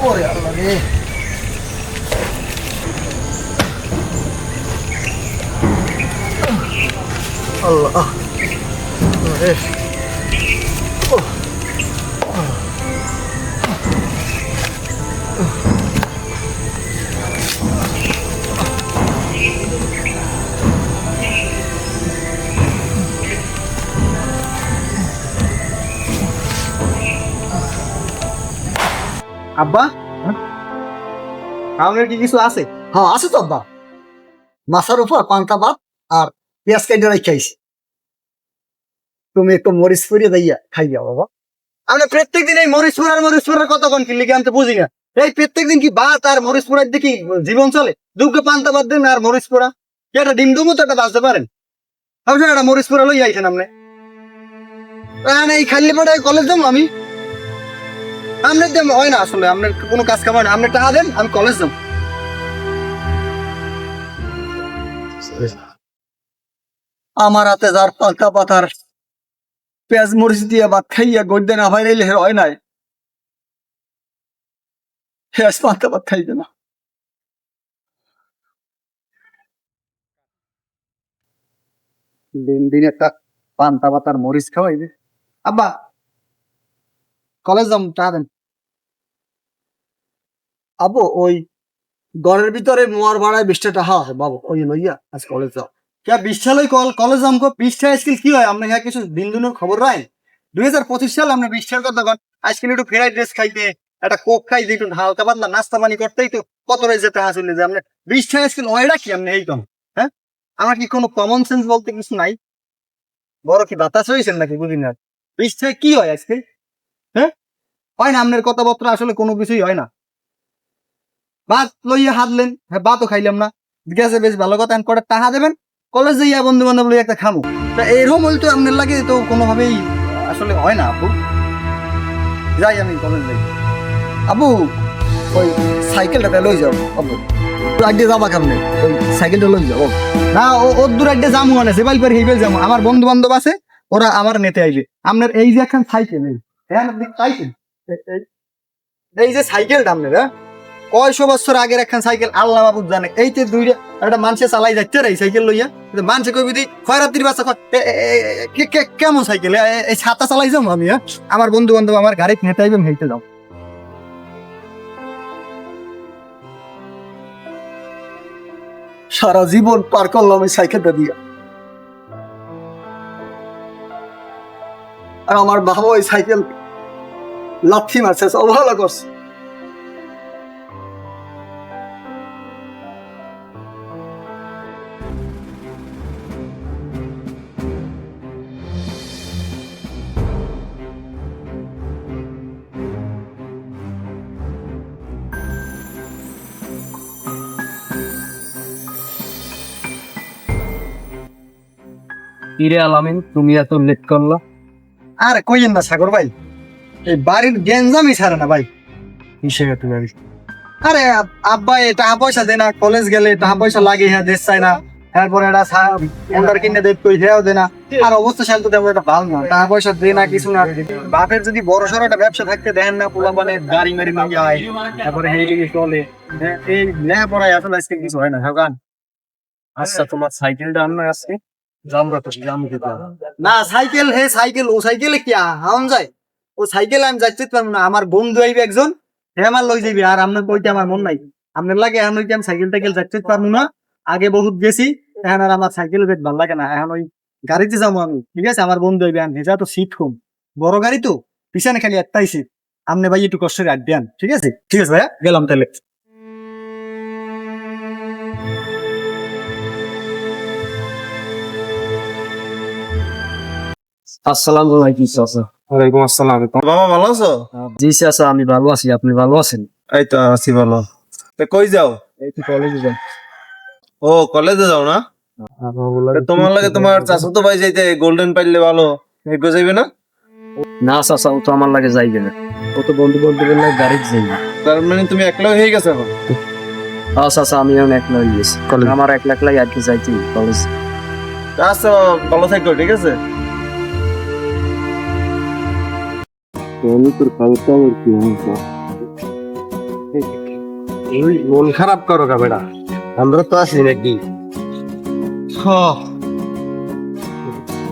ওরে আল্লাহ রে আল্লাহ রে আব্বা খাওয়ানোর কি কিছু আছে? হ্যাঁ আছে তো আব্বা। মাছার উপর পান্তা ভাত আর পেঁয়াজ কেটে রাখাইছি তুমি একটু মরিচ ফুরিয়ে দাইয়া খাইয়া বাবা। আমরা প্রত্যেক দিন এই মরিচ পোড়ার মরিচ পোড়ার কতক্ষণ কি লিখে আনতে বুঝি না। এই প্রত্যেক দিন কি ভাত আর মরিচ পোড়ার দিকে জীবন চলে? দুগ্গে পান্তা বাদ দিন আর মরিচ কি একটা ডিম ডুমও তো একটা বাঁচতে পারেন? ভাবছেন একটা মরিচ পোড়া লই আইছেন আপনি। এই খাইলে পরে কলেজ যাব আমি। আপনার দেম হয় না আসলে আপনার কোনো কাজ কামাই না। আপনি টাকা দেন, আমি কলেজ যাব। আমার হাতে যার পান্তা পাতার পেঁয়াজ মরিচ দিয়ে ভাত খাইয়া গদ্যে না ভাই ভাইরাইলে হয় নাই। পেঁয়াজ পান্তা ভাত খাইবে না। দিন দিন একটা পান্তা পাতার মরিচ খাওয়াইবে। আব্বা কলেজ টাকা দেন। আবু ওই ঘরের ভিতরে মোয়ার ভাড়ায় বিশটা টাকা আছে বাবু, ওই লইয়া আজ কলেজ যাও কে বিশালই কল কলেজ আমকো বিশটা স্কিল কি হয়? আপনার হ্যাঁ কিছু দিন দিনের খবর রাই দুই হাজার পঁচিশ সাল আমরা বিশটার কথা কন আজকে একটু ফ্রাইড রাইস খাইতে, একটা কোক খাইতে, একটু হালকা পাতলা নাস্তা পানি করতেই তো কত রয়েছে যেতে হাসিলে যে আপনি বিশটা স্কিল ওইটা কি আপনি এই কম হ্যাঁ? আমার কি কোনো কমন সেন্স বলতে কিছু নাই? বড় কি বাতাস হয়েছেন নাকি বুঝি না? বিশটায় কি হয় আজকে? হয় না আপনার কথাবার্তা আসলে কোনো কিছুই হয় না। ভাত লইয়া হাতলেন হ্যাঁ ভাতও খাইলাম না। গেছে বেশ ভালো কথা কটা টাকা দেবেন? কলেজ যাইয়া বন্ধু বান্ধব লইয়া একটা খামু। তা এরকম হইলে তো আপনার লাগে তো কোনোভাবেই আসলে হয় না, আপু। যাই আমি কলেজ যাই। আবু ওই সাইকেলটা লই যাও জামু মানে আমার বন্ধু বান্ধব আছে, ওরা আমার নেতে আইবে। আপনার এই যে এখন সাইকেল সাইকেল এই- যে সাইকেলটা আপনার কয়শো বছর আগের একখান সাইকেল, আল্লাহ বাবু জানে। এই যে দুইটা, একটা মানুষে চালাই যাচ্ছে রে সাইকেল লইয়া। মানুষে কইবি দি খয়রাত্রির বাচ্চা কেমন সাইকেল? এই ছাতা চালাই যাব আমি হ্যাঁ? আমার বন্ধু বান্ধব আমার গাড়িতে নেতে আইবে আমি হেঁটে যাও। সারা জীবন পার করলাম এই সাইকেলটা দিয়া। আর আমার বাবা ওই সাইকেল লাথি মারছে অবহেলা করছে। কিরে আলামিন তুমি এত লেট করলা? আর কইেন না সাগর ভাই। এই বাড়ির গেঞ্জামই ছাড়ে না ভাই। কিসে তুমি আরে আব্বা টাকা পয়সা দেয় না কলেজ গেলে টাকা পয়সা লাগে হ্যাঁ দেশ চায় না। তারপরে অন্ডার কিনে হেও দে না। আর অবস্থা শান্ত তেমন একটা ভালো না। টাকা পয়সা দে না কিছু না। বাপের যদি বড় সড়ো একটা ব্যবসা থাকতে দেখেন না পোলা মানে গাড়ি মারি নিয়ে যায় তারপরে হেই দিকে চলে। হ্যাঁ, এই লেহা পড়ায় আসলে আজকে কিছু হয় না হ্যাঁ আচ্ছা তোমার সাইকেলটা আননা আজকে? জামরা তো? জাম না সাইকেল হে সাইকেল ও সাইকেলে কি হাওন যায়? ও সাইকেল আমি যাইতে পারব না, আমার বন্ধু আইবে একজন হে আমার লই যাবি আর আপনার কইতে আমার মন নাই। আপনার লাগে এখন আমি সাইকেল টাইকেল যাইতে পারব না, আগে বহুত গেছি, এখন আর আমার সাইকেল বেশ ভালো লাগে না, এখন ওই গাড়িতে যাব আমি, ঠিক আছে? আমার বন্ধু আইবে আমি ভেজা তো সিট কম। বড় গাড়ি তো, পিছনে খালি একটাই সিট আপনি ভাই একটু কষ্ট আড্ডি আন ঠিক আছে? ঠিক আছে ভাইয়া? গেলাম তাহলে। আসসালামু আলাইকুম, চাচা। ওয়ালাইকুম আসসালাম। বাবা ভালো আছো? জি চাচা আমি ভালো আছি। আপনি ভালো আছেন? এই তো আছি ভালো। তা কই যাও? এই তো কলেজে যাই। ও কলেজে যাও না? তা তোমার লাগে তোমার চাচাতো ভাই যাইতে গোল্ডেন পাইলে ভালো। যাইবে না? না চাচা ও তো আমার লাগে যাইবে না। ও তো বন্ধু বান্ধবের লাগে গাড়িতে যাইবে তার মানে তুমি একলা হয়ে গেছো এখন? হ্যাঁ চাচা আমি এখন একলা হয়ে গেছি। আমার এক লাখ লাগে আর কি যাইতে কলেজ। তা আচ্ছা ভালো থাকো ঠিক আছে? তোর খবর কি এই মন খারাপ করো আমরা তো আছি নাকি?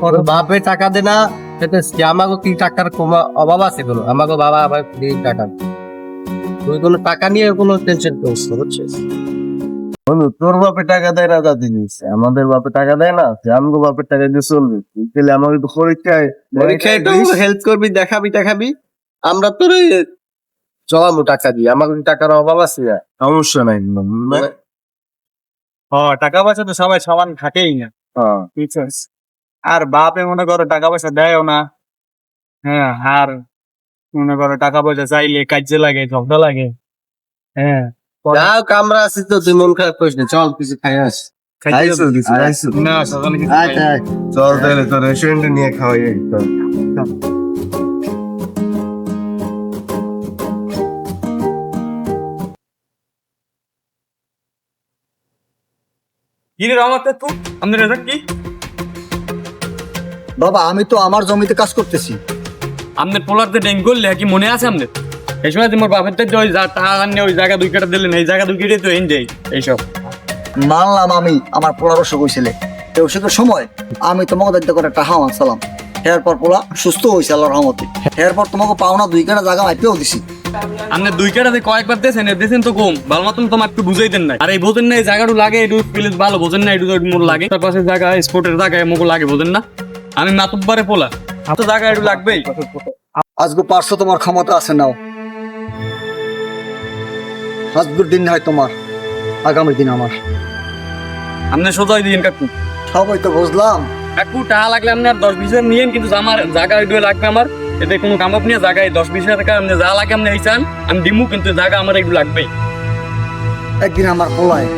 ওর বাপে টাকা দে না সেটা সে আমাকে কি টাকার কমা অভাব আছে কোনো? আমাকে বাবা আবার দিয়ে টাকা। তুই কোনো টাকা নিয়ে কোনো টেনশন করিস না বুঝছিস? বন্ধু তোর বাপে টাকা দেয় না তা জিনিস আমাদের বাপে টাকা দেয় না সে আমাকে বাপের টাকা দিয়ে চলবে। তাহলে আমাকে তো পরীক্ষায় পরীক্ষায় একটু হেল্প করবি দেখাবি দেখাবি আমরা তোর চলামু টাকা দিয়ে আমার টাকার অভাব আছে না সমস্যা নাই হ টাকা পয়সা তো সবাই সমান থাকেই না। হ্যাঁ। আর বাপে মনে করো টাকা পয়সা দেয়ও না। হ্যাঁ আর মনে করো টাকা পয়সা চাইলে কাজে লাগে ঝগড়া লাগে। হ্যাঁ। যাও কামরা আছি তো তুই মন খারাপ করিস না। চল কিছু খাই আস। চল তাহলে রেস্টুরেন্টে নিয়ে খাওয়াই আমাদের কি? বাবা আমি তো আমার জমিতে কাজ করতেছি। আপনার পোলারতে ডেঙ্গু করলে কি মনে আছে আপনার এই সময় তোমার বাপের থেকে ওই টাকা ওই জায়গা দুই কাটা দিলেন এই জায়গা দুই কেটে তো এন যাই এইসব। মানলাম আমি আমার পোলার অসুখ হয়েছিল এই অসুখের সময় আমি তোমাকে দায়িত্ব করে টাকা এরপর পোলা সুস্থ হয়েছে আল্লাহ রহমতে। এরপর তোমাকে পাওনা দুই কাটা জায়গা মাইপেও দিছি। আপনি দুই কাটাতে কয়েকবার দিয়েছেন দিয়েছেন তো কম। ভালো মতন তোমার একটু বুঝাই দেন না আর এই বোঝেন না এই জায়গাটা লাগে একটু প্লিজ ভালো। বোঝেন না একটু মোর লাগে। তার পাশে জায়গা স্পোর্টের জায়গায় মোকে লাগে বোঝেন না? আমি মাতুব্বারে পোলা। তো জায়গা একটু লাগবেই। আজকে পারছ তোমার ক্ষমতা আছে নাও। আজকের দিন হয় তোমার আগামী দিন আমার। আপনি সোজা দিন কাকু। সবাই তো বুঝলাম। কাকু টাকা লাগলে আপনি আর দশ বিশ হাজার নিয়েন কিন্তু আমার জায়গা একটু লাগবে আমার এতে কোনো কাম আপনি জায়গায় দশ বিশ হাজার টাকা আপনি যা লাগে আপনি এই চান আমি দিমু কিন্তু জায়গা আমার একটু লাগবেই। একদিন আমার পোলায়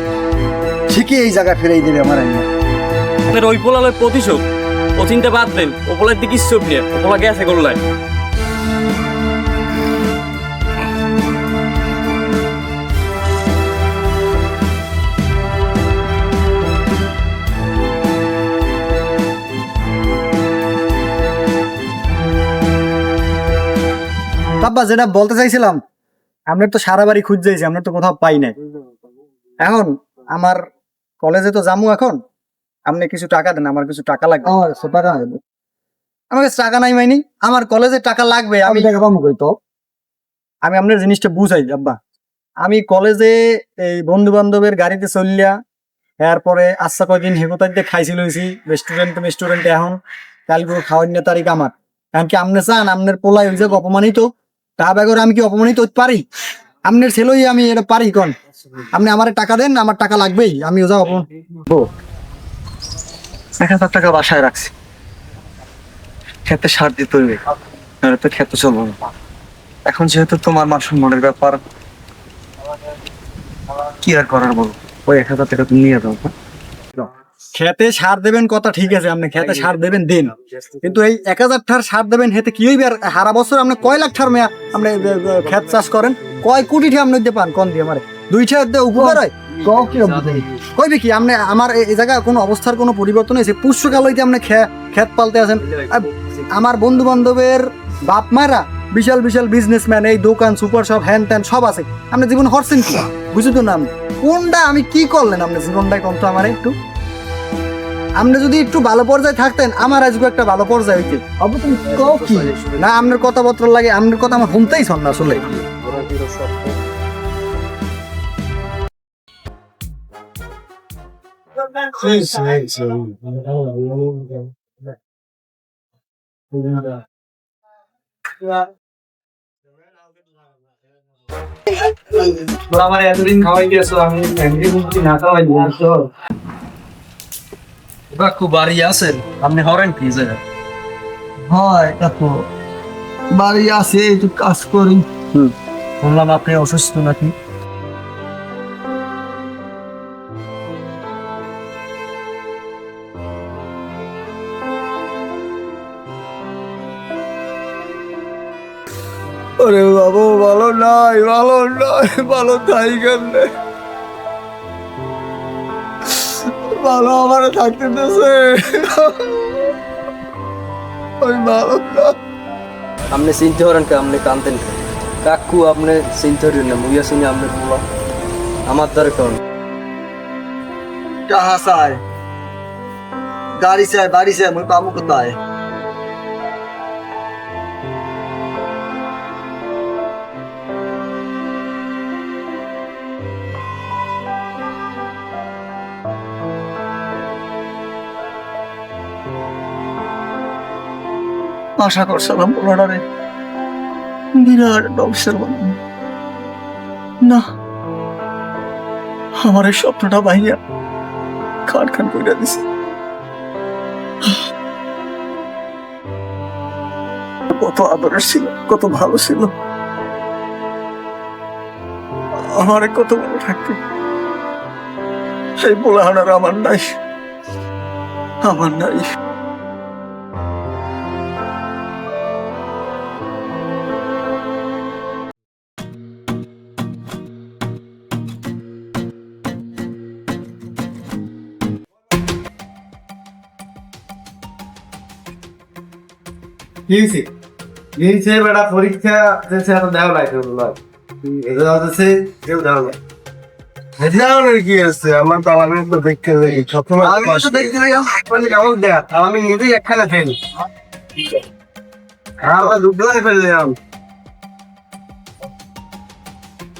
ঠিকই এই জায়গায় ফিরেই দেবে আমার আইনা। আপনার ওই পোলালের প্রতিশোধ ও চিন্তা বাদ দেন ও পোলার দিকে ইচ্ছুক নিয়ে ও পোলা গেছে গোল্লায়। বাবা যেটা বলতে চাইছিলাম আমরা তো সারা বাড়ি খুঁজতেছি আমরা তো কোথাও পাই নাই। এখন আমার কলেজে তো যামু এখন আপনি কিছু টাকা দেন আমার কিছু টাকা লাগবে। টাকা আমার কাছে টাকা নাই মাইনি আমার কলেজে টাকা লাগবে আমি টাকা পাবো তো? আমি আপনার জিনিসটা বুঝাই আব্বা। আমি কলেজে এই বন্ধু বান্ধবের গাড়িতে চললিয়া এরপরে আচ্ছা কয়দিন হেগোতার দিয়ে খাইছিল হয়েছি রেস্টুরেন্ট রেস্টুরেন্টে এখন কালকে খাওয়ার তারিখ আমার। এখন কি আপনি চান আপনার পোলাই ওই যে অপমানিত? তা ব্যাগর আমি কি অপমানিত হতে পারি? আপনার ছেলেই আমি এটা পারি কন? আপনি আমার টাকা দেন, আমার টাকা লাগবেই, আমি ওজা অপমান এক হাজার টাকা বাসায় রাখছি। খেতে সার দিতে হইবে, নাহলে তো খেতে চলবো না। এখন যেহেতু তোমার মান সম্মানের ব্যাপার, কি আর করার বলো? ওই এক হাজার টাকা তুমি নিয়ে দাও খেতে সার দেবেন কথা ঠিক আছে আপনি খেতে সার দেবেন দিন। কিন্তু এই এক হাজার ঠার সার দেবেন হেতে কি হইবে আর হারা বছর আপনি কয় লাখ ঠার মেয়া আপনি খেত চাষ করেন? কয় কোটি ঠে আপনি দিতে পান কোন দিয়ে আমারে দিয়ে উপকার হয়? কইবে কি আপনি আমার এই জায়গায় কোনো অবস্থার কোনো পরিবর্তন হয়েছে? পুষ্যকাল হইতে আপনি খেত পালতে আছেন। আমার বন্ধু বান্ধবের বাপ মারা বিশাল বিশাল বিজনেসম্যান এই দোকান সুপার শপ হ্যান ত্যান সব আছে। আপনি জীবন হরছেন কি? বুঝি তো না আমি কোনটা আমি কি করলেন আপনি জীবনটাই কম তো আমার একটু? আপনি যদি একটু ভালো পর্যায়ে থাকতেন আমার আজকে একটা ভালো পর্যায়ে হইতে। কি? না আপনার কথাবার্তা লাগে আপনার কথা আমার শুনতেই শোন না আসলে। আমার এতদিন খাওয়াই দিয়েছ আমি না খাওয়াই দিয়েছ খুব বাড়ি আছেন? আপনি হরেন কি যে? হয় বাড়ি আছে একটু কাজ করি। শুনলাম আপনি অসুস্থ নাকি? আরে বাবু ভালো নাই ভালো নাই ভালো তাই কেমনে? ভালো আমার থাকতে দেছে ওই ভালো আপনি চিনতে পারেন কে আপনি কানতেন? কাকু আপনি চিনতে করেন না মুইয়া শুনি আপনি বলো আমার দরকার কাহা চাই গাড়ি চাই বাড়ি চাই মুই পাবো কোথায়? আশা করছিলাম পোলাডারে বিরাট অফিসার বানাবো। না, আমার এই স্বপ্নটা ভাইয়া খান খান করে দিছে। কত আদরের ছিল, কত ভালো ছিল। আমার কত ভালো থাকতে সেই পোলাহানার আমার নাই। আমার নাই। কি হয়েছে দিয়েছে বেটা পরীক্ষা দিয়েছে এত দেওয়া লাগে কেউ দেওয়া যায় দেওয়ানোর কি আছে? আমার তো আমি তো দেখতে দেখি সবসময় আমি তো দেখতে পাই কেমন দেখ আর আমি নিজেই একখানে ফেল। আমরা দুটোই ফেললাম।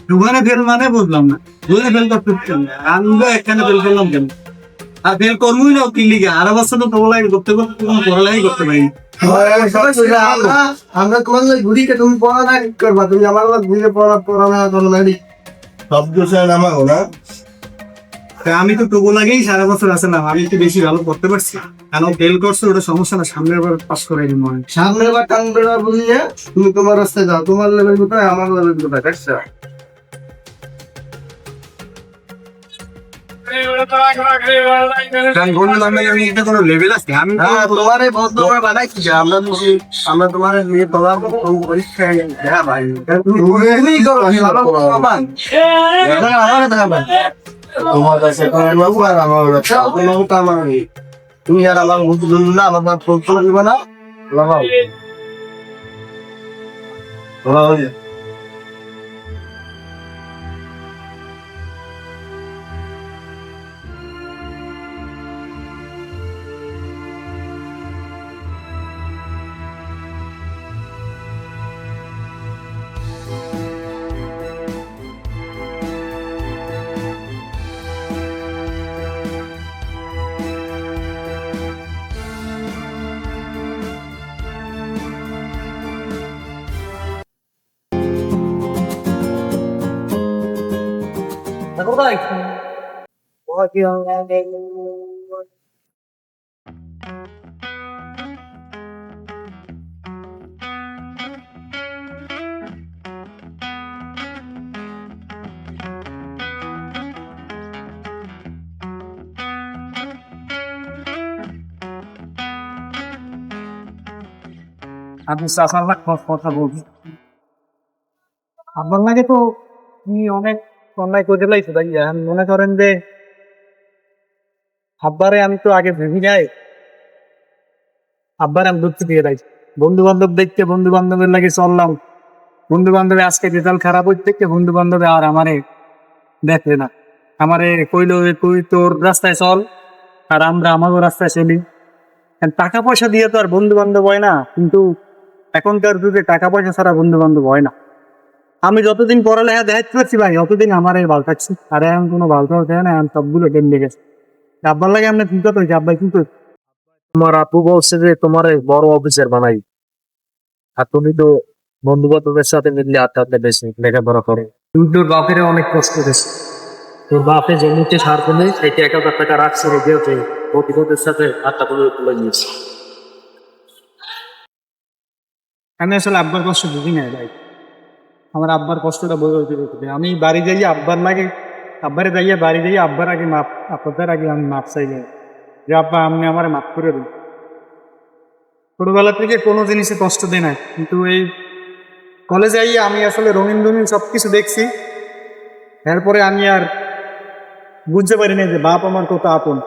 দুখানে ফেল মানে বুঝলাম না। দুখানে ফেল করতে পারতাম আমি একখানে ফেল করলাম কেন? আর ফেল করবই না কি লিগে। আরও বছর তো পড়ালাই করতে করতে কোনো পড়ালাই করতে পারি আমরা তোমার লাগে তুমি পড়া করবা তুমি আমার ঘুরে পড়া পড়ানো করো না সব কিছু নামাও না। আমি তো তবু লাগেই সারা বছর আছে না আমি একটু বেশি ভালো করতে পারছি। কেন ফেল করছ ওটা সমস্যা না সামনের বার পাস করাই দিব মনে হয়। সামনে বা টান বেড়া বুঝিয়ে তুমি তোমার রাস্তায় যাও তোমার লেভেল কোথায় আমার লেভেল কোথায় দেখছ? আমরা তোমার নিয়ে তোমার পরীক্ষায় দেখা ভাই তুমি দেখা তোমার কাছে আর আমার। তুমি আর না আমার প্রশ্ন দিবে না। লাগাও লাগাও আপনি চাষার লাখ কথা বলছি আপনার লাগে তো তুমি অনেক অন্যায় করে লাইছো তাই এখন মনে করেন যে আব্বারে আমি তো আগে ভেবি নাই। আব্বারে আমি ধরতে দিয়ে রাখছি বন্ধু বান্ধব দেখতে বন্ধু বান্ধবের লাগে চললাম। বন্ধু বান্ধবে আজকে রেজাল্ট খারাপ হচ্ছে দেখতে বন্ধু বান্ধবে আর আমারে দেখে না। আমারে কইলো তুই তোর রাস্তায় চল আর আমরা আমারও রাস্তায় চলি। টাকা পয়সা দিয়ে তো আর বন্ধু বান্ধব হয় না, কিন্তু এখনকার যুগে টাকা পয়সা ছাড়া বন্ধু বান্ধব হয় না। আমি যতদিন পড়ালেখা দেখাতে পারছি ভাই, অতদিন আমার এই ভালো থাকছি। আর এখন কোনো ভালো থাকছে না, এখন সবগুলো গেছে। আব্বার লাগে আমরা চিন্তা আব্বাই কিন্তু তোমার আপু বলছে যে তোমার বড় অফিসার বানাই। আর তুমি তো বন্ধু বান্ধবের সাথে মিললে আড্ডা আড্ডা বেশি লেখাপড়া করো। তুই তোর বাপের অনেক কষ্ট তোর বাপে জমিতে সার পেলে সেটা এক হাজার টাকা রাখছে রেখে হচ্ছে প্রতিপদের সাথে করে তুলে নিয়েছে। আমি আসলে আব্বার কষ্ট বুঝি না ভাই। আমার আব্বার কষ্টটা বোঝা উচিত আমি বাড়ি যাই আব্বার লাগে আব্বারে যাইয়া বাড়ি যাই আব্বার আগে মাপ আপনাদের আগে আমি মাপ চাই যাই যে আব্বা, আপনি আমার মাপ করে দিন। ছোটবেলা থেকে কোনো জিনিসে কষ্ট দেয় না কিন্তু এই কলেজে আইয়া আমি আসলে রঙিন রঙিন সব কিছু দেখছি। এরপরে আমি আর বুঝতে পারি না যে বাপ আমার কত আপন।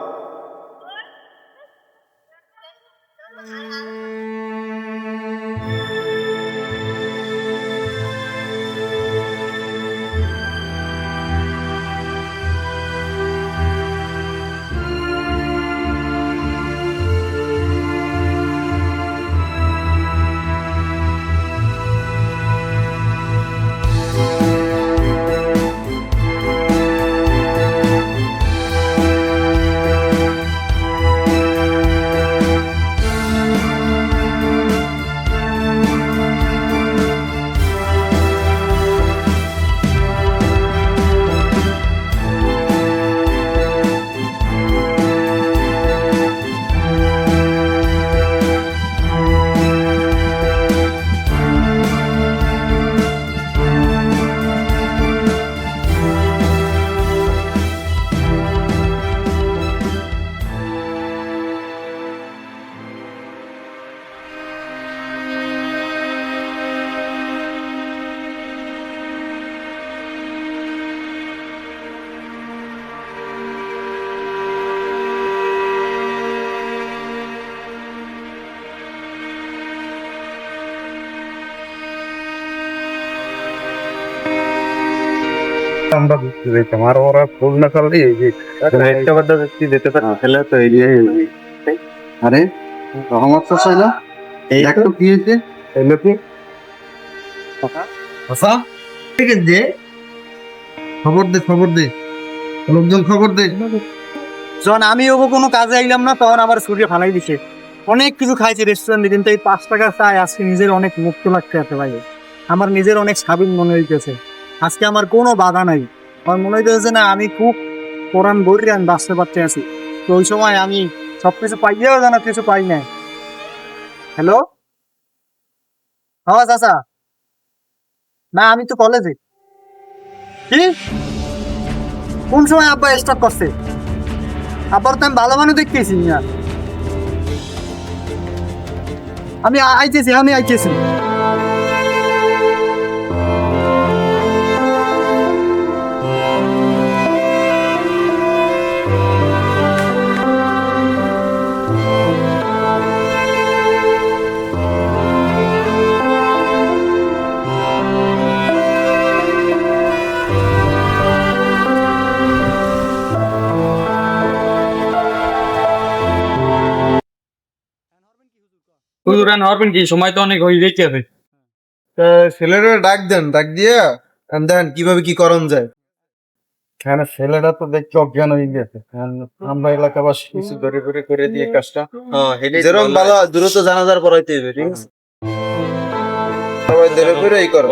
আমরা বুঝতে পেরেছি। আমার ওরা ফুল না করলে এই যে একটা ব্যক্তি যেতে পারে ফেলে তো এই যে আরে রহমত চাই না এই একটু কি হয়েছে। এই লোকে আচ্ছা ঠিক আছে। খবর দে খবর দে। লোকজন খবর দে। যখন আমি ওগো কোনো কাজে আইলাম না তখন আবার সূর্য ফালাই দিছে। অনেক কিছু খাইছে রেস্টুরেন্টে কিন্তু এই পাঁচ টাকা চাই আজকে নিজের অনেক মুক্ত লাগতে আছে ভাই। আমার নিজের অনেক স্বাধীন মনে হইতেছে। আজকে আমার কোনো বাধা নাই। আমার মনে হইতেছে না, আমি খুব কোরআন বই আমি বাঁচতে পারতে আছি। তো ওই সময় আমি সবকিছু পাইয়াও যেন কিছু পাই না হ্যালো হ্যাঁ চাচা। না, আমি তো কলেজে কি? কোন সময় আব্বা স্টার্ট করছে? আব্বার তো আমি ভালো মানুষ দেখতেছি আমি আইতেছি আমি আইতেছি। হুজুর রান হরবেন কি সময় তো অনেক হয়ে গেছে আছে ছেলেরা ডাক দেন ডাক দিয়ে দেন কীভাবে কি করণ যায়। কেন ছেলেরা তো দেখছি অজ্ঞান হয়ে গেছে। আমরা এলাকাবাসী কিছু ধরে ধরে করে দিয়ে কাজটা যেরকম ভালো দ্রুত জানাজার পড়াইতে হবে ঠিক আছে? সবাই ধরে করে এই করো।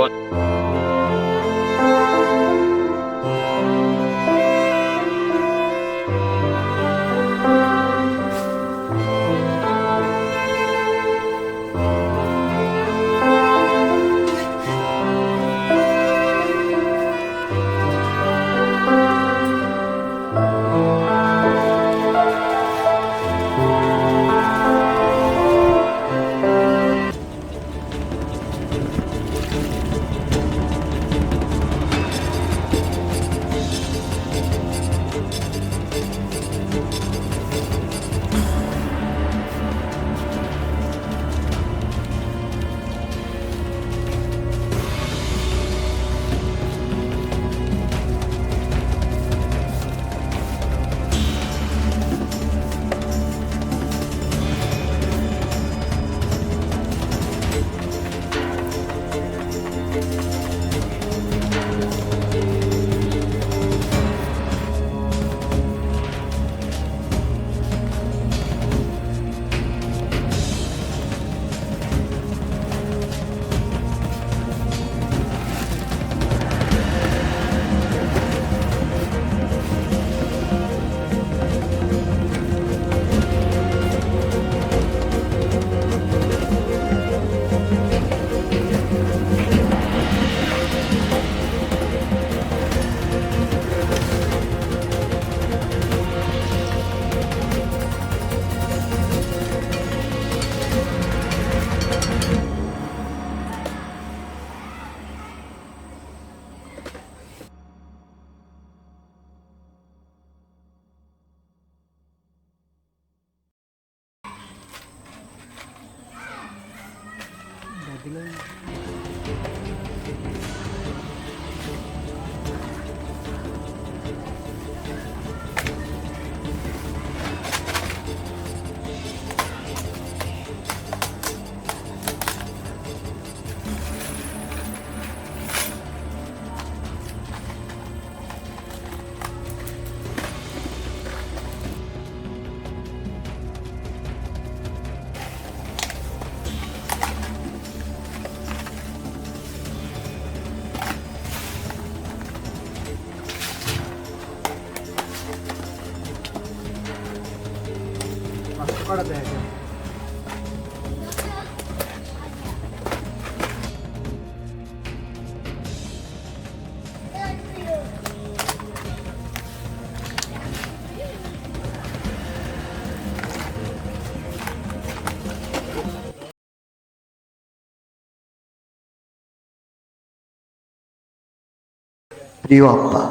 প্রিয় আব্বা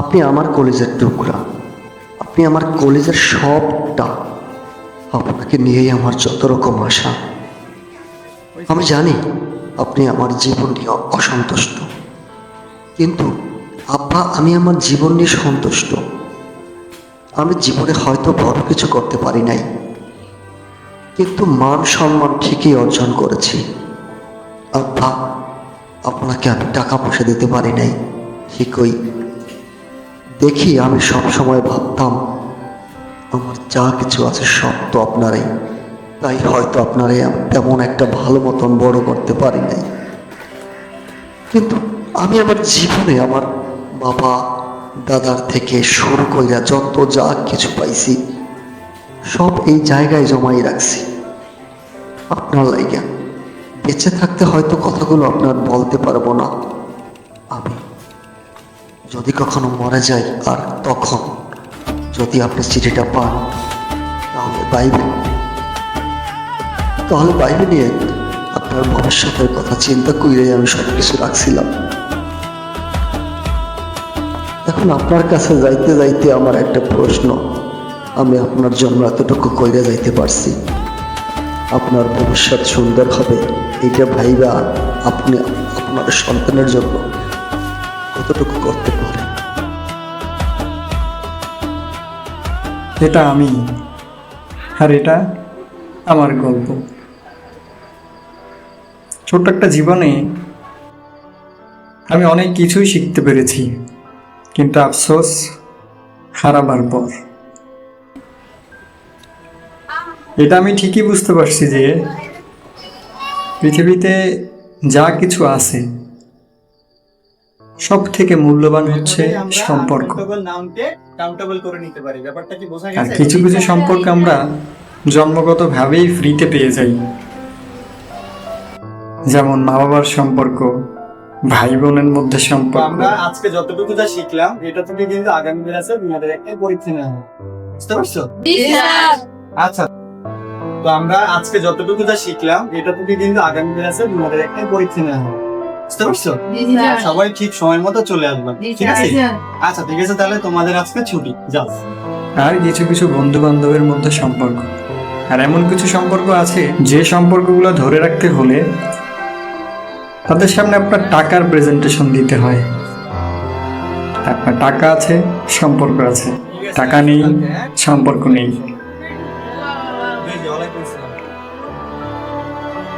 আপনি আমার কলেজের টুকরা, আপনি আমার কলেজের সবটা আপনাকে নিয়েই আমার যত রকম আশা। আমি জানি আপনি আমার জীবন নিয়ে অসন্তুষ্ট, কিন্তু আব্বা আমি আমার জীবন নিয়ে সন্তুষ্ট। আমি জীবনে হয়তো বড় কিছু করতে পারি নাই, কিন্তু মান সম্মান ঠিকই অর্জন করেছি। আব্বা আপনাকে আমি টাকা পয়সা দিতে পারি নাই। ঠিকই দেখি আমি সব সময় ভাবতাম, আমার যা কিছু আছে সব তো আপনারই। তাই হয়তো আপনারে তেমন একটা ভালো মতন বড় করতে পারি নাই। কিন্তু আমি আমার জীবনে আমার বাবা, দাদার থেকে শুরু কইরা যত যা কিছু পাইছি, সব এই জায়গায় জমাই রাখছি। আপনার লাইগা। বেঁচে থাকতে হয়তো কথাগুলো আপনার বলতে পারব না। আমি যদি কখনো মরে যাই, আর তখন যদি আপনি চিঠিটা পান, তাহলে বাইবেল। তাহলে বাইবেল নিয়ে আপনার ভবিষ্যতের কথা চিন্তা করে আমি সব কিছু রাখছিলাম। এখন আপনার কাছে যাইতে যাইতে আমার একটা প্রশ্ন, আমি আপনার জন্য এতটুকু কইরে যাইতে পারছি। আপনার ভবিষ্যৎ সুন্দর হবে। এটা ভাইবা আপনি আপনার সন্তানের জন্য কতটুকু করতে পারেন? এটা আমি আর এটা আমার গল্প। ছোট্ট একটা জীবনে আমি অনেক কিছুই শিখতে পেরেছি, কিন্তু আফসোস হারাবার পর। এটা আমি ঠিকই বুঝতে পারছি যে পৃথিবীতে যা কিছু আছে সব থেকে মূল্যবান হচ্ছে সম্পর্ক। নামকে কাউন্টেবল করে নিতে পারি ব্যাপারটা কি বোঝা আর কিছু কিছু সম্পর্ক আমরা জন্মগতভাবেই ফ্রিতে পেয়ে যাই। যেমন মা বাবার সম্পর্ক ভাই বোনের মধ্যে সম্পর্ক। আমরা আজকে যতটুকু যা শিখলাম এটা থেকে কিন্তু আগামী একটা পরীক্ষা নেওয়া বুঝতে পারছ? আচ্ছা। তো আমরা আজকে যতটুকু যা শিখলাম এটা থেকে কিন্তু আগামী ক্লাসে তোমাদের একটা পরীক্ষা নেওয়া হবে। বুঝতে পারছ? সবাই ঠিক সময় মতো চলে আসবেন ঠিক আছে? আচ্ছা ঠিক আছে তাহলে তোমাদের আজকে ছুটি। যাও। আর কিছু কিছু বন্ধু বান্ধবের মধ্যে সম্পর্ক। আর এমন কিছু সম্পর্ক আছে যে সম্পর্কগুলো ধরে রাখতে হলে তাদের সামনে আপনার টাকার প্রেজেন্টেশন দিতে হয়। আপনার টাকা আছে সম্পর্ক আছে। টাকা নেই সম্পর্ক নেই।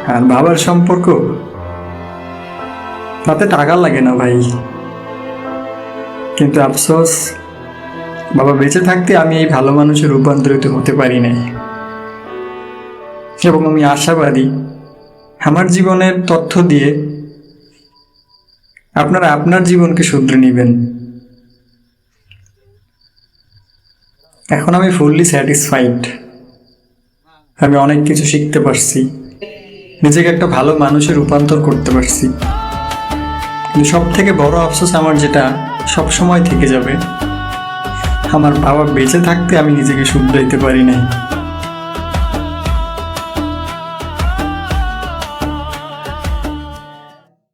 আর বাবার সম্পর্ক? তাতে টাকা লাগে না ভাই। কিন্তু আফসোস, বাবা বেঁচে থাকতে আমি এই ভালো মানুষে রূপান্তরিত হতে পারি নাই। এবং আমি আশাবাদী, আমার জীবনের তথ্য দিয়ে আপনারা আপনার জীবনকে শুধরে নেবেন। এখন আমি ফুললি স্যাটিসফাইড আমি অনেক কিছু শিখতে পারছি। নিজেকে একটা ভালো মানুষে রূপান্তর করতে পারছি। কিন্তু সব থেকে বড় আফসোস আমার যেটা, সব সময় থেকে যাবে। আমার বাবা বেঁচে থাকতে আমি নিজেকে শুধরাইতে পারি নাই।